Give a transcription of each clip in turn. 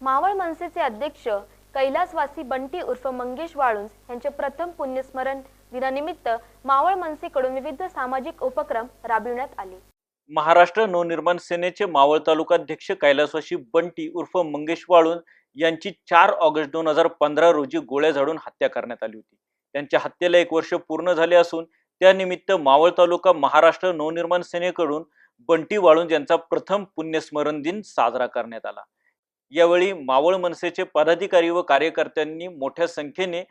मावळ मनसेचे अध्यक्ष कैलासवासी बंटी उर्फ मंगेश वाळुंज यांचे प्रथम पुण्यस्मरण दिनानिमित्त मावळ मनसेकडून विविध सामाजिक उपक्रम राबविण्यात आले. महाराष्ट्र नवनिर्माण सेनेचे मावळ तालुकाध्यक्ष कैलासवासी बंटी उर्फ मंगेश वाळुंज यांची चार ऑगस्ट दोन हजार पंधरा रोजी गोळ्या झाडून हत्या करण्यात आली होती. त्यांच्या हत्येला एक वर्ष पूर्ण झाले असून त्यानिमित्त मावळ तालुका महाराष्ट्र नवनिर्माण सेनेकडून बंटी वाळुंज यांचा प्रथम पुण्यस्मरण दिन साजरा करण्यात आला. यावेळी मावळ मनसेचे पदाधिकारी व कार्यकर्त्यांनी मोठ्या संख्येने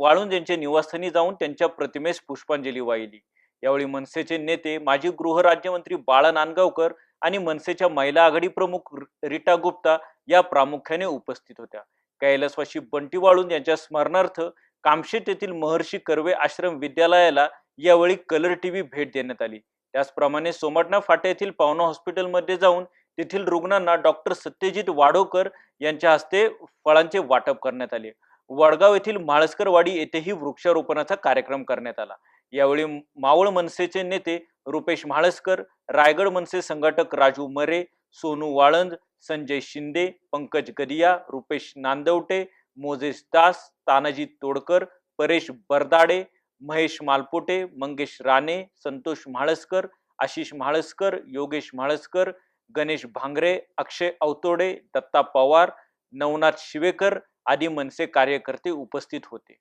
वाळून यांच्या निवासस्थानी जाऊन त्यांच्या प्रतिमेस पुष्पांजली वाहिली. यावेळी मनसेचे नेते माजी गृहराज्यमंत्री बाळा नांदगावकर आणि मनसेच्या महिला आघाडी प्रमुख रिटा रीटा गुप्ता या प्रामुख्याने उपस्थित होत्या. कैलासवाशी बंटी वाळून यांच्या स्मरणार्थ कामशेत येथील महर्षी कर्वे आश्रम विद्यालयाला यावेळी कलर टीव्ही भेट देण्यात आली. त्याचप्रमाणे सोमटणा फाटा येथील पावना हॉस्पिटलमध्ये जाऊन तेथील रुग्णांना डॉक्टर सत्यजित वाडोकर यांच्या हस्ते फळांचे वाटप करण्यात आले. वडगाव येथील म्हाळसकरवाडी येथेही वृक्षारोपणाचा कार्यक्रम करण्यात आला. यावेळी मावळ मनसेचे नेते रुपेश म्हाळसकर रायगड मनसे संघटक राजू मरे सोनू वाळंद संजय शिंदे पंकज गदिया रुपेश नांदवटे मोजेस दास तानाजी तोडकर परेश बरदाडे महेश मालपोटे मंगेश राणे संतोष म्हाळसकर आशिष म्हाळसकर योगेश म्हाळसकर गणेश भांगरे अक्षय अवतोडे दत्ता पवार नवनाथ शिवेकर आदी मनसे कार्यकर्ते उपस्थित होते.